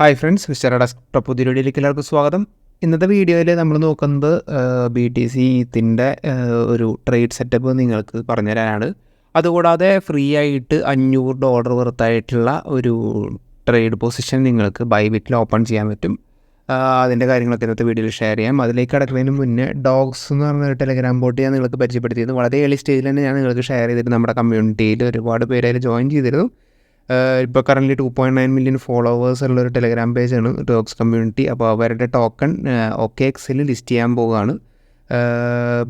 Hi friends mister desktop വീഡിയോയിലേക്ക് എല്ലാവർക്കും സ്വാഗതം. ഇന്നത്തെ വീഡിയോയിൽ നമ്മൾ നോക്കുന്നത് ബി ടി സി ഇതിന്റെ ഒരു ട്രേഡ് സെറ്റപ്പ് നിങ്ങൾക്ക് പറഞ്ഞുതരാനാണ്. അതുകൂടാതെ ഫ്രീ ആയിട്ട് അഞ്ഞൂറ് ഡോളർ വർത്തായിട്ടുള്ള ഒരു ട്രേഡ് പൊസിഷൻ നിങ്ങൾക്ക് ബൈ ബിറ്റിൽ ഓപ്പൺ ചെയ്യാൻ പറ്റും. അതിന്റെ കാര്യങ്ങളൊക്കെ ഇന്നത്തെ വീഡിയോയിൽ ഷെയർ ചെയ്യാം. അതിലേക്ക് കടക്കുന്നതിന് മുന്നേ ഡോഗ്സ് എന്ന് പറഞ്ഞ ടെലഗ്രാം ബോട്ട് ഞാൻ നിങ്ങൾക്ക് പരിചയപ്പെടുത്തിയത് വളരെ ഏർലി സ്റ്റേജിൽ തന്നെ ഞാൻ നിങ്ങൾക്ക് ഷെയർ ചെയ്തിട്ട് നമ്മുടെ കമ്മ്യൂണിറ്റിയിൽ ഒരുപാട് പേര് അതിൽ ജോയിൻ ചെയ്തിരുന്നു. ഇപ്പോൾ current two point nine million followers ഉള്ള ഒരു ടെലഗ്രാം പേജാണ് ടോക്സ് കമ്മ്യൂണിറ്റി അപ്പോൾ അവരുടെ ടോക്കൺ ഒക്കെ എക്സിൽ ലിസ്റ്റ് ചെയ്യാൻ പോവുകയാണ്.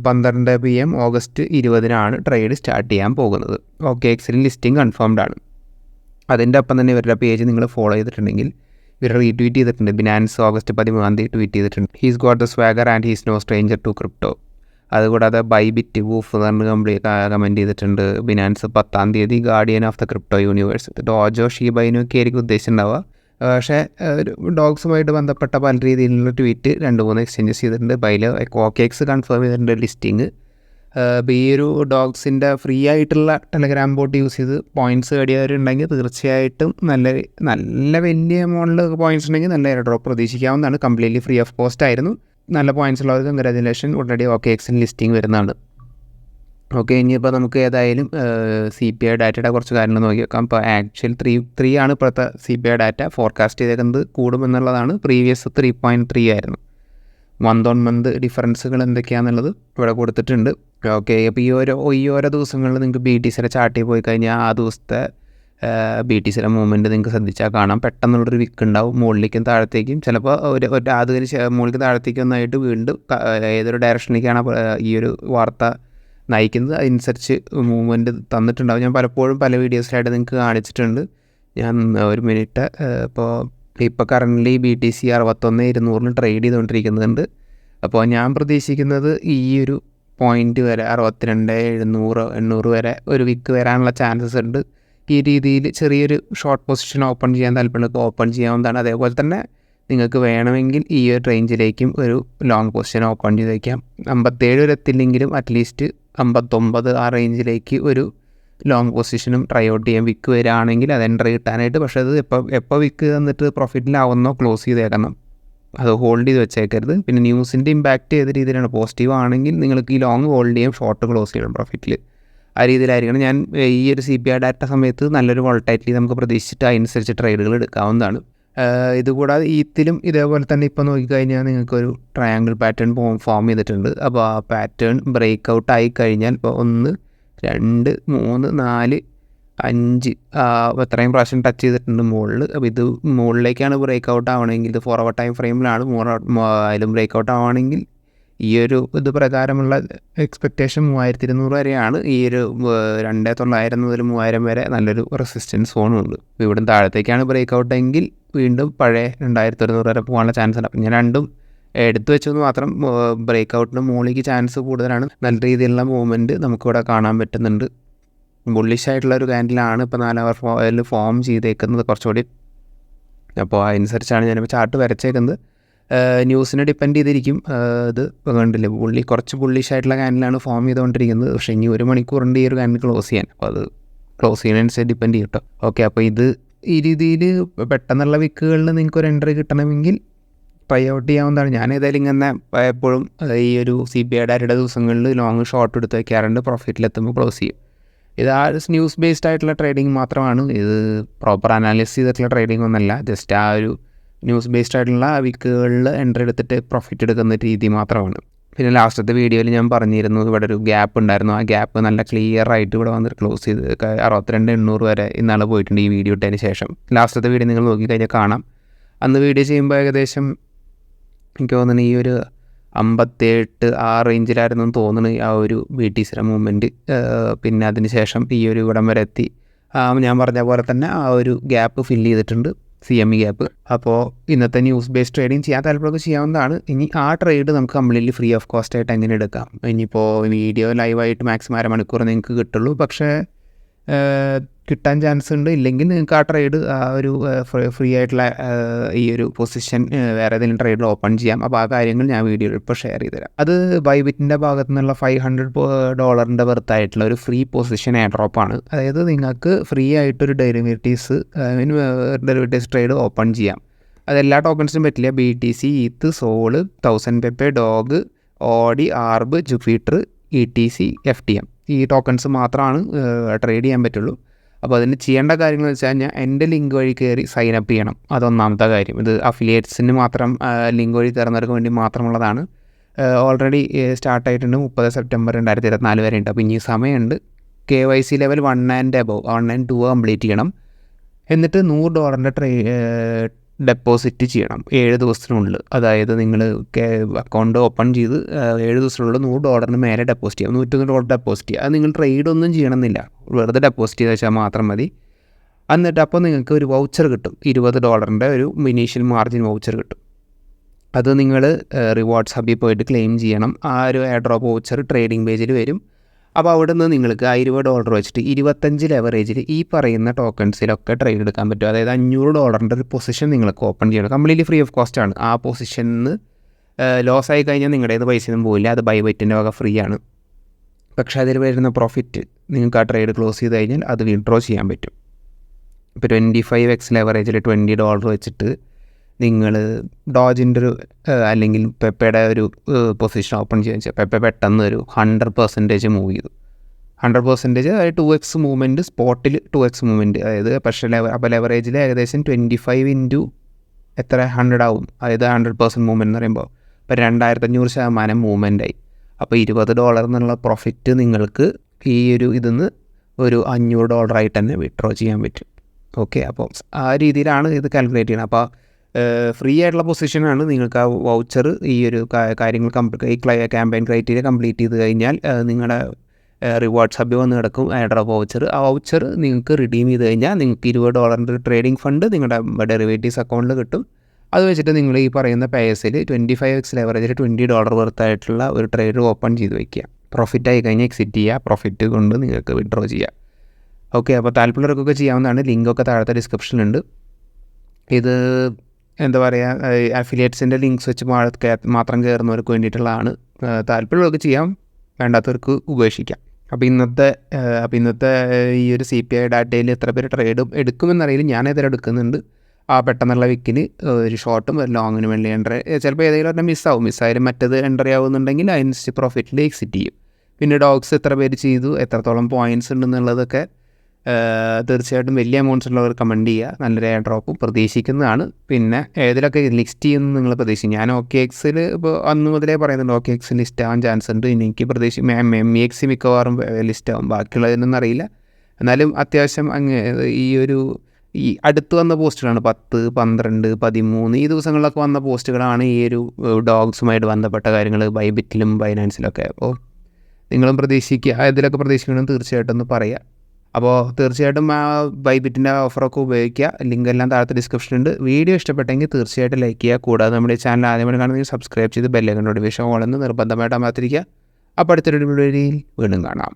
പന്ത്രണ്ട് പി എം ഓഗസ്റ്റ് ഇരുപതിനാണ് ട്രേഡ് സ്റ്റാർട്ട് ചെയ്യാൻ പോകുന്നത്. ഓക്കെ എക്സിൽ ലിസ്റ്റിംഗ് കൺഫേംഡ് ആണ്. അതിന്റെ ഒപ്പം തന്നെ ഇവരുടെ പേജ് നിങ്ങൾ ഫോളോ ചെയ്തിട്ടുണ്ടെങ്കിൽ ഇവർ റീട്വീറ്റ് ചെയ്തിട്ടുണ്ട്. ബിനാൻസ് ഓഗസ്റ്റ് പതിമൂന്നാം തീയതി ട്വീറ്റ് ചെയ്തിട്ടുണ്ട്. He's got the swagger and he's no stranger to crypto അതുകൂടാതെ ബൈ ബിറ്റ് വൂഫ് എന്ന് പറഞ്ഞ് കംപ്ലീറ്റ് കമന്റ് ചെയ്തിട്ടുണ്ട്. ബിനാൻസ് പത്താം തീയതി guardian of the crypto universe Doge ഷീബൈനൊക്കെ ആയിരിക്കും ഉദ്ദേശിച്ചിട്ടുണ്ടാവുക. പക്ഷേ ഡോഗ്സുമായിട്ട് ബന്ധപ്പെട്ട പല രീതിയിലുള്ള ട്വീറ്റ് രണ്ട് മൂന്ന് എക്സ്ചേഞ്ചസ് ചെയ്തിട്ടുണ്ട്. ബൈൽ കോക്കേക്സ് കൺഫേം ചെയ്തിട്ടുണ്ട് ലിസ്റ്റിങ് അപ്പോൾ ഈ ഒരു ഡോഗ്സിന്റെ ഫ്രീ ആയിട്ടുള്ള ടെലഗ്രാം ബോട്ട് യൂസ് ചെയ്ത് പോയിന്റ്സ് നേടിയവരുണ്ടെങ്കിൽ തീർച്ചയായിട്ടും നല്ല നല്ല വലിയ എമൗണ്ടിൽ പോയിന്റ്സ് ഉണ്ടെങ്കിൽ നല്ല എയർ ഡ്രോപ്പ് പ്രതീക്ഷിക്കാവുന്നതാണ്. കംപ്ലീറ്റ്ലി ഫ്രീ ഓഫ് കോസ്റ്റ് ആയിരുന്നു. നല്ല പോയിന്റ്സ് ഉള്ളത് കൺഗ്രാജുലേഷൻ ഉടനടി ഓക്കെ എക്സിൻ ലിസ്റ്റിംഗ് വരുന്നതാണ്. ഓക്കെ ഇനിയിപ്പോൾ നമുക്ക് ഏതായാലും സി പി ഐ ഡാറ്റയുടെ കുറച്ച് കാര്യങ്ങൾ നോക്കി വെക്കാം. അപ്പോൾ ആക്ച്വൽ ത്രീ ത്രീ ആണ് ഇപ്പോഴത്തെ C P I data forecast ചെയ്തേക്കുന്നത് കൂടുമെന്നുള്ളതാണ് പ്രീവിയസ് ത്രീ പോയിന്റ് ത്രീ ആയിരുന്നു. മന്ത് ഓൺ മന്ത് ഡിഫറൻസുകൾ എന്തൊക്കെയാണെന്നുള്ളത് ഇവിടെ കൊടുത്തിട്ടുണ്ട്. ഓക്കെ അപ്പോൾ ഈ ഓരോ ഈ ഓരോ ദിവസങ്ങളിൽ നിങ്ങൾക്ക് ബി ടി സിയുടെ ചാർട്ടിൽ പോയി കഴിഞ്ഞാൽ ആ ദിവസത്തെ ബി ടി സിയുടെ മൂവ്മെന്റ് നിങ്ങൾക്ക് ശ്രദ്ധിച്ചാൽ കാണാം. പെട്ടെന്നുള്ളൊരു വിക്ക് ഉണ്ടാവും. മുകളിലേക്കും താഴത്തേക്കും. ചിലപ്പോൾ ഒരു ഒരു അതിന് മുകളിലേക്ക് താഴത്തേക്കും ഒന്നായിട്ട് വീണ്ടും ഏതൊരു ഡയറക്ഷനിലേക്കാണ് ഈ ഒരു വാർത്ത നയിക്കുന്നത്. അതനുസരിച്ച് മൂവ്മെന്റ് തന്നിട്ടുണ്ടാവും. ഞാൻ പലപ്പോഴും പല വീഡിയോസിലായിട്ട് നിങ്ങൾക്ക് കാണിച്ചിട്ടുണ്ട്. ഞാൻ ഒരു മിനിറ്റ് ഇപ്പോൾ ഇപ്പോൾ കറന്റ്ലി ബി ടി സി അറുപത്തൊന്ന് ഇരുന്നൂറിന് ട്രേഡ് ചെയ്തുകൊണ്ടിരിക്കുന്നുണ്ട് അപ്പോൾ ഞാൻ പ്രതീക്ഷിക്കുന്നത് ഈ ഒരു പോയിന്റ് വരെ അറുപത്തിരണ്ട് എഴുന്നൂറ് എണ്ണൂറ് വരെ ഒരു വിക്ക് വരാനുള്ള ചാൻസസ് ഉണ്ട്. ഈ രീതിയിൽ ചെറിയൊരു ഷോർട്ട് പൊസിഷൻ ഓപ്പൺ ചെയ്യാൻ താല്പര്യമുള്ളത് ഓപ്പൺ ചെയ്യാവുന്നതാണ്. അതേപോലെ തന്നെ നിങ്ങൾക്ക് വേണമെങ്കിൽ ഈ ഒരു റേഞ്ചിലേക്കും ഒരു ലോങ് പൊസിഷൻ ഓപ്പൺ ചെയ്ത് വയ്ക്കാം അമ്പത്തേഴ് വരെ എത്തില്ലെങ്കിലും അറ്റ്ലീസ്റ്റ് അമ്പത്തൊമ്പത് ആ റേഞ്ചിലേക്ക് ഒരു ലോങ് പൊസിഷനും ട്രൈ ഔട്ട് ചെയ്യാൻ വിക്ക് വരികയാണെങ്കിൽ അത് എൻട്രി കിട്ടാനായിട്ട്. പക്ഷേ അത് എപ്പോൾ എപ്പോൾ വിക്ക് തന്നിട്ട് പ്രോഫിറ്റിലാവുന്നോ ക്ലോസ് ചെയ്തേക്കണം. അത് ഹോൾഡ് ചെയ്ത് വെച്ചേക്കരുത്. പിന്നെ ന്യൂസിന്റെ ഇമ്പാക്റ്റ് ഏത് രീതിയിലാണ്? പോസിറ്റീവ് ആണെങ്കിൽ നിങ്ങൾക്ക് ഈ ലോങ് ഹോൾഡ് ചെയ്യാം ഷോർട്ട് ക്ലോസ് ചെയ്യണം പ്രോഫിറ്റിൽ ആ രീതിയിലായിരിക്കണം. ഞാൻ ഈ ഒരു സി പി ഐ ഡാറ്റ സമയത്ത് നല്ലൊരു വോൾട്ടൈറ്റ്ലി നമുക്ക് പ്രതീക്ഷിച്ചിട്ട് അതിനനുസരിച്ച് ട്രേഡുകൾ എടുക്കാവുന്നതാണ്. ഇതുകൂടാതെ ഈത്തിലും ഇതേപോലെ തന്നെ ഇപ്പോൾ നോക്കിക്കഴിഞ്ഞാൽ നിങ്ങൾക്കൊരു ട്രയാങ്കിൾ പാറ്റേൺ ഫോം ചെയ്തിട്ടുണ്ട്. അപ്പോൾ ആ പാറ്റേൺ ബ്രേക്ക് ഔട്ട് ആയി കഴിഞ്ഞാൽ ഇപ്പോൾ ഒന്ന് രണ്ട് മൂന്ന് നാല് അഞ്ച് എത്രയും പ്രാവശ്യം ടച്ച് ചെയ്തിട്ടുണ്ട് മുകളിൽ. അപ്പോൾ ഇത് മുകളിലേക്കാണ് ബ്രേക്ക് ഔട്ട് ആവണമെങ്കിൽ ഇത് ഫോർവേഡ് ടൈം ഫ്രെയിമിലാണ് അതിലും ബ്രേക്ക് ഔട്ട് ആവുകയാണെങ്കിൽ ഈ ഒരു ഇത് പ്രകാരമുള്ള എക്സ്പെക്റ്റേഷൻ മൂവായിരത്തി ഇരുന്നൂറ് വരെയാണ് ഈ ഒരു രണ്ട് തൊള്ളായിരം മുതൽ മൂവായിരം വരെ നല്ലൊരു റെസിസ്റ്റൻസ് സോണുണ്ട് ഇവിടെ താഴത്തേക്കാണ് ബ്രേക്ക് ഔട്ട് എങ്കിൽ വീണ്ടും പഴയ രണ്ടായിരത്തി ഒരുന്നൂറ് വരെ പോകാനുള്ള ചാൻസ് ഉണ്ട്. അപ്പം ഞാൻ രണ്ടും എടുത്തു വെച്ചെന്ന് മാത്രം ബ്രേക്ക് ഔട്ടിന് മുകളിലേക്ക് ചാൻസ് കൂടുതലാണ്. നല്ല രീതിയിലുള്ള മൂവ്മെന്റ് നമുക്കിവിടെ കാണാൻ പറ്റുന്നുണ്ട്. ബുള്ളിഷ് ആയിട്ടുള്ള ഒരു കാൻഡിലാണ് ഇപ്പോൾ നാലവർ അവർ ഫോയിൽ ഫോം ചെയ്തേക്കുന്നത് കുറച്ചുകൂടി. അപ്പോൾ അതനുസരിച്ചാണ് ഞാനിപ്പോൾ ചാർട്ട് വരച്ചേക്കുന്നത്. ന്യൂസിനെ ഡിപ്പെൻഡ് ചെയ്തിരിക്കും. ഇത് കണ്ടില്ല? പുള്ളി കുറച്ച് ബുള്ളിഷ് ആയിട്ടുള്ള കാനലാണ് ഫോം ചെയ്തുകൊണ്ടിരിക്കുന്നത്. പക്ഷേ ഇനി ഒരു മണിക്കൂറുണ്ട് ഈ ഒരു കാനൽ ക്ലോസ് ചെയ്യാൻ. അപ്പോൾ അത് ക്ലോസ് ചെയ്യുന്നതിനനുസരിച്ച് ഡിപ്പെൻഡ് ചെയ്യും കേട്ടോ ഓക്കെ അപ്പോൾ ഇത് ഈ രീതിയിൽ പെട്ടെന്നുള്ള വിക്കുകളിൽ നിങ്ങൾക്ക് ഒരു എൻട്രി കിട്ടണമെങ്കിൽ ട്രൈ ഔട്ട് ചെയ്യാവുന്നതാണ്. ഞാൻ ഏതായാലും ഇങ്ങനെ എപ്പോഴും ഈ ഒരു സി ബി ഐ ഡാറ്റയുടെ ദിവസങ്ങളിൽ ലോങ് ഷോർട്ട് എടുത്ത് വയ്ക്കാറുണ്ട് പ്രോഫിറ്റിലെത്തുമ്പോൾ ക്ലോസ് ചെയ്യും. ഇത് ആ ന്യൂസ് ബേസ്ഡ് ആയിട്ടുള്ള ട്രേഡിംഗ് മാത്രമാണ്. ഇത് പ്രോപ്പർ അനാലിസിസ് ചെയ്തിട്ടുള്ള ട്രേഡിംഗ് ഒന്നല്ല. ജസ്റ്റ് ആ ഒരു ന്യൂസ് ബേസ്ഡ് ആയിട്ടുള്ള വിക്കുകളിൽ എൻട്രി എടുത്തിട്ട് പ്രോഫിറ്റ് എടുക്കുന്ന രീതി മാത്രമാണ്. പിന്നെ ലാസ്റ്റത്തെ വീഡിയോയിൽ ഞാൻ പറഞ്ഞിരുന്നു ഇവിടെ ഒരു ഗ്യാപ്പ് ഉണ്ടായിരുന്നു. ആ ഗ്യാപ്പ് നല്ല ക്ലിയർ ആയിട്ട് ഇവിടെ വന്നിട്ട് ക്ലോസ് ചെയ്ത് അറുപത്തിരണ്ട് എണ്ണൂറ് വരെ ഇന്നാൾ പോയിട്ടുണ്ട് ഈ വീഡിയോ ഇട്ടതിന് ശേഷം. ലാസ്റ്റത്തെ വീഡിയോ നിങ്ങൾ നോക്കിക്കഴിഞ്ഞാൽ കാണാം. അന്ന് വീഡിയോ ചെയ്യുമ്പോൾ ഏകദേശം എനിക്ക് തോന്നുന്നു ഈ ഒരു അമ്പത്തേട്ട് ആ റേഞ്ചിലായിരുന്നു തോന്നുന്നു ആ ഒരു ബി ടി സിയുടെ മൂവ്മെന്റ് പിന്നെ അതിന് ശേഷം ഈ ഒരു ഇവിടം വരെ എത്തി. ഞാൻ പറഞ്ഞ പോലെ തന്നെ ആ ഒരു ഗ്യാപ്പ് ഫില്ല് ചെയ്തിട്ടുണ്ട്. സി എം ഇ ഗ്യാപ്പ് അപ്പോൾ ഇന്നത്തെ ന്യൂസ് ബേസ്ഡ് ട്രേഡിങ് ചെയ്യാൻ താല്പര്യമൊക്കെ ചെയ്യാവുന്നതാണ്. ഇനി ആ ട്രേഡ് നമുക്ക് കംപ്ലീറ്റ്ലി ഫ്രീ ഓഫ് കോസ്റ്റ് ആയിട്ട് എങ്ങനെ എടുക്കാം? ഇനിയിപ്പോൾ വീഡിയോ ലൈവായിട്ട് മാക്സിമം അരമണിക്കൂർ നിങ്ങൾക്ക് കിട്ടുള്ളൂ. പക്ഷേ കിട്ടാൻ ചാൻസ് ഉണ്ട്. ഇല്ലെങ്കിൽ നിങ്ങൾക്ക് ആ ട്രേഡ് ആ ഒരു ഫ്രീ ആയിട്ടുള്ള ഈ ഒരു പൊസിഷൻ വേറെ ഏതെങ്കിലും ട്രേഡിൽ ഓപ്പൺ ചെയ്യാം. അപ്പോൾ ആ കാര്യങ്ങൾ ഞാൻ വീഡിയോയിൽ ഇപ്പോൾ ഷെയർ ചെയ്ത് തരാം. അത് ബൈബിറ്റിന്റെ ഭാഗത്തു നിന്നുള്ള ഫൈവ് ഹൺഡ്രഡ് ഡോളറിന്റെ വർത്ത് ആയിട്ടുള്ള ഒരു ഫ്രീ പൊസിഷൻ ആഡ്രോപ്പാണ് ഡ്രോപ്പാണ് അതായത് നിങ്ങൾക്ക് ഫ്രീ ആയിട്ടൊരു ഡെറിവേറ്റീവ്സ് ഡെറിവേറ്റീവ്സ് ട്രേഡ് ഓപ്പൺ ചെയ്യാം. അതെല്ലാ ടോക്കൺസിനും പറ്റില്ല. B T C ETH SOL thousand Pepe Doge ORDI ARB Jupiter E T C F T M ഈ ടോക്കൺസ് മാത്രമാണ് ട്രേഡ് ചെയ്യാൻ പറ്റുള്ളൂ. അപ്പോൾ അതിന് ചെയ്യേണ്ട കാര്യങ്ങൾ വെച്ച് കഴിഞ്ഞാൽ എന്റെ ലിങ്ക് വഴി കയറി സൈൻ അപ്പ് ചെയ്യണം. അതൊന്നാമത്തെ കാര്യം. ഇത് അഫിലിയേറ്റ്സിന് മാത്രം ലിങ്ക് വഴി കയറുന്നവർക്ക് വേണ്ടി മാത്രമുള്ളതാണ്. ഓൾറെഡി സ്റ്റാർട്ടായിട്ടുണ്ട് മുപ്പത് സെപ്റ്റംബർ രണ്ടായിരത്തി ഇരുപത്തിനാല് വരെ ഉണ്ട് അപ്പോൾ ഇനി സമയമുണ്ട്. K Y C level one and above one and two complete ചെയ്യണം. എന്നിട്ട് നൂറ് ഡോളറിന്റെ ട്രേ ഡെപ്പോസിറ്റ് ചെയ്യണം. ഏഴ് ദിവസത്തിനുള്ളിൽ. അതായത് നിങ്ങൾ അക്കൗണ്ട് ഓപ്പൺ ചെയ്ത് ഏഴ് ദിവസത്തിനുള്ളിൽ നൂറ് ഡോളറിന് മേലെ ഡെപ്പോസിറ്റ് ചെയ്യാം. നൂറ്റൊന്ന് ഡോളർ ഡെപ്പോസിറ്റ് ചെയ്യുക അത് നിങ്ങൾ ട്രേഡ് ഒന്നും ചെയ്യണമെന്നില്ല. വെറുതെ ഡെപ്പോസിറ്റ് ചെയ്ത് വെച്ചാൽ മാത്രം മതി. എന്നിട്ട് അപ്പോൾ നിങ്ങൾക്ക് ഒരു വൗച്ചർ കിട്ടും. ഇരുപത് ഡോളറിന്റെ ഒരു ഇനീഷ്യൽ മാർജിൻ വൗച്ചർ കിട്ടും. അത് നിങ്ങൾ റിവാർഡ്സ് ഹബിൽ പോയിട്ട് ക്ലെയിം ചെയ്യണം. ആ ഒരു എയർ ഡ്രോപ്പ് വൗച്ചർ ട്രേഡിംഗ് പേജിൽ വരും. അപ്പോൾ അവിടെ നിന്ന് നിങ്ങൾക്ക് ആ ഇരുപത് ഡോളർ വെച്ചിട്ട് ഇരുപത്തഞ്ച് ലെവറേജിൽ ഈ പറയുന്ന ടോക്കൺസിലൊക്കെ ട്രേഡ് എടുക്കാൻ പറ്റും. അതായത് അഞ്ഞൂറ് ഡോളറിന്റെ ഒരു പൊസിഷൻ നിങ്ങൾക്ക് ഓപ്പൺ ചെയ്യണം. കംപ്ലീറ്റ്ലി ഫ്രീ ഓഫ് കോസ്റ്റ് ആണ്. ആ പൊസിഷനിൽ ലോസ് ആയി കഴിഞ്ഞാൽ നിങ്ങളുടെ നിന്ന് ഒന്നും പോയില്ല അത് ബൈ വെറ്റിന്റെ വക ഫ്രീ ആണ്. പക്ഷേ അതിൽ വരുന്ന പ്രോഫിറ്റ് നിങ്ങൾക്ക് ആ ട്രേഡ് ക്ലോസ് ചെയ്ത് കഴിഞ്ഞാൽ അത് വിഡ്രോ ചെയ്യാൻ പറ്റും. ഇപ്പോൾ ട്വന്റി ഫൈവ് എക്സ് ലെവറേജിൽ ട്വന്റി ഡോളർ വെച്ചിട്ട് നിങ്ങൾ ഡോജിന്റെ ഒരു അല്ലെങ്കിൽ പെപ്പയുടെ ഒരു പൊസിഷൻ ഓപ്പൺ ചെയ്യാൻ വെച്ചാൽ പെപ്പ പെട്ടെന്ന് ഒരു ഹൺഡ്രഡ് പെർസെന്റേജ് മൂവ് ചെയ്തു. ഹൺഡ്രഡ് പെർസെന്റേജ് അതായത് ടു എക്സ് മൂവ്മെന്റ് സ്പോട്ടിൽ ടു എക്സ് മൂവ്മെന്റ് അതായത് പക്ഷേ ലെവ അപ്പോൾ ലെവറേജിൽ ഏകദേശം ട്വന്റി ഫൈവ് ഇന്റു എത്ര? ഹൺഡ്രഡ് ആവും. അതായത് ഹൺഡ്രഡ് പെർസെന്റ് മൂവ്മെന്റ് എന്ന് പറയുമ്പോൾ ഇപ്പോൾ രണ്ടായിരത്തഞ്ഞൂറ് ശതമാനം മൂവ്മെന്റ് ആയി. അപ്പോൾ ഇരുപത് ഡോളർ എന്നുള്ള പ്രോഫിറ്റ് നിങ്ങൾക്ക് ഈ ഒരു ഇതിന്ന് ഒരു അഞ്ഞൂറ് ഡോളറായിട്ട് തന്നെ വിഡ്രോ ചെയ്യാൻ പറ്റും. ഓക്കെ അപ്പോൾ ആ രീതിയിലാണ് ഇത് കാൽക്കുലേറ്റ് ചെയ്യുന്നത്. അപ്പോൾ ഫ്രീ ആയിട്ടുള്ള പൊസിഷനാണ് നിങ്ങൾക്ക് ആ വൗച്ചർ ഈ ഒരു കാര്യങ്ങൾ ഈ ക്യാമ്പയിൻ ക്രൈറ്റീരിയ കംപ്ലീറ്റ് ചെയ്ത് കഴിഞ്ഞാൽ നിങ്ങളുടെ റിവാർഡ് സബ് വന്ന് കിടക്കും എയർഡ്രോപ്പ് വൗച്ചർ ആ വൗച്ചർ നിങ്ങൾക്ക് റിഡീം ചെയ്ത് കഴിഞ്ഞാൽ നിങ്ങൾക്ക് ഇരുപത് ഡോളറിന്റെ ട്രേഡിംഗ് ഫണ്ട് നിങ്ങളുടെ ഡെറിവേറ്റീവ്സ് അക്കൗണ്ടിൽ കിട്ടും. അത് വെച്ചിട്ട് നിങ്ങൾ ഈ പറയുന്ന പേഴ്സിൽ ട്വന്റി ഫൈവ് എക്സ് ലെവറേജിൽ ട്വന്റി ഡോളർ വർത്തായിട്ടുള്ള ഒരു ട്രേഡ് ഓപ്പൺ ചെയ്ത് വയ്ക്കുക പ്രോഫിറ്റ് ആയി കഴിഞ്ഞാൽ എക്സിറ്റ് ചെയ്യുക. പ്രോഫിറ്റ് കൊണ്ട് നിങ്ങൾക്ക് വിഡ്രോ ചെയ്യാം. ഓക്കെ അപ്പോൾ താല്പര്യമുള്ളവർക്കൊക്കെ ചെയ്യാവുന്നതാണ്. ലിങ്കൊക്കെ താഴത്തെ ഡിസ്ക്രിപ്ഷനിലുണ്ട് ഇത് എന്താ പറയുക അഫിലിയേറ്റ്സിന്റെ ലിങ്ക്സ് വെച്ച് മാത്രം കയറുന്നവർക്ക് വേണ്ടിയിട്ടുള്ളതാണ്. താല്പര്യമുള്ളവർക്ക് ചെയ്യാം വേണ്ടാത്തവർക്ക് ഉപേക്ഷിക്കാം. അപ്പോൾ ഇന്നത്തെ അപ്പോൾ ഇന്നത്തെ ഈ ഒരു സി പി ഐ ഡാറ്റയിൽ എത്ര പേര് ട്രേഡും എടുക്കുമെന്നറിയില്ല ഞാൻ ഏതായാലും എടുക്കുന്നുണ്ട്. ആ പെട്ടെന്നുള്ള വിക്കിന് ഒരു ഷോർട്ടും ഒരു ലോങ്ങിനും വേണ്ടി എന്റർ ചിലപ്പോൾ ഏതെങ്കിലും ഒരെണ്ണം മിസ്സാവും മിസ്സായാലും മറ്റത് എൻട്രി ആവുന്നുണ്ടെങ്കിൽ അതിനനുസരിച്ച് പ്രോഫിറ്റിൽ എക്സിറ്റ് ചെയ്യും. പിന്നെ ഡോഗ്സ് എത്ര പേര് ചെയ്തു എത്രത്തോളം പോയിന്റ്സ് ഉണ്ടെന്നുള്ളതൊക്കെ തീർച്ചയായിട്ടും വലിയ എമൗണ്ട്സ് ഉള്ളവർ കമന്റ് ചെയ്യുക. നല്ലൊരു എയർ ഡ്രോപ്പ് പ്രതീക്ഷിക്കുന്നതാണ്. പിന്നെ ഏതിലൊക്കെ ലിസ്റ്റ് ചെയ്യുന്നു നിങ്ങൾ പ്രതീക്ഷിക്കും. ഞാൻ ഓക്കെ എക്സിൽ ഇപ്പോൾ അന്ന് മുതലേ പറയുന്നുണ്ട്. ഓക്കെ എക്സ് ലിസ്റ്റ് ആവാൻ ചാൻസ് ഉണ്ട്. എനിക്ക് പ്രതീക്ഷിക്കും. എം ഇ എക്സ് മിക്കവാറും ലിസ്റ്റ് ആവും. ബാക്കിയുള്ളതിനൊന്നും അറിയില്ല. എന്നാലും അത്യാവശ്യം അങ്ങ് ഈ ഒരു ഈ അടുത്ത് വന്ന പോസ്റ്റുകളാണ്. പത്ത് പന്ത്രണ്ട് പതിമൂന്ന് ഈ ദിവസങ്ങളിലൊക്കെ വന്ന പോസ്റ്റുകളാണ് ഈ ഒരു ഡോഗ്സുമായിട്ട് ബന്ധപ്പെട്ട കാര്യങ്ങൾ ബൈബിറ്റിലും ബൈനാൻസിലൊക്കെ അപ്പോൾ നിങ്ങളും പ്രതീക്ഷിക്കുക. ഇതിലൊക്കെ പ്രതീക്ഷിക്കണം തീർച്ചയായിട്ടും ഒന്ന് പറയുക അപ്പോൾ തീർച്ചയായിട്ടും ആ ബൈബിറ്റിന്റെ ഓഫറൊക്കെ ഉപയോഗിക്കുക. ലിങ്ക് എല്ലാം താഴത്തെ ഡിസ്ക്രിപ്ഷനുണ്ട് വീഡിയോ ഇഷ്ടപ്പെട്ടെങ്കിൽ തീർച്ചയായിട്ടും ലൈക്ക് ചെയ്യുക. കൂടാതെ നമ്മുടെ ചാനൽ ആദ്യമായി കാണുന്നെങ്കിൽ സബ്സ്ക്രൈബ് ചെയ്ത് ബെല്ലൈക്കൺ നോട്ടിഫിക്കേഷൻ ഓൺ എന്ന് നിർബന്ധമായിട്ട് അമർത്തിരിക്കുക. അപ്പോൾ അടുത്തൊരു വീഡിയോയിൽ വീണ്ടും കാണാം.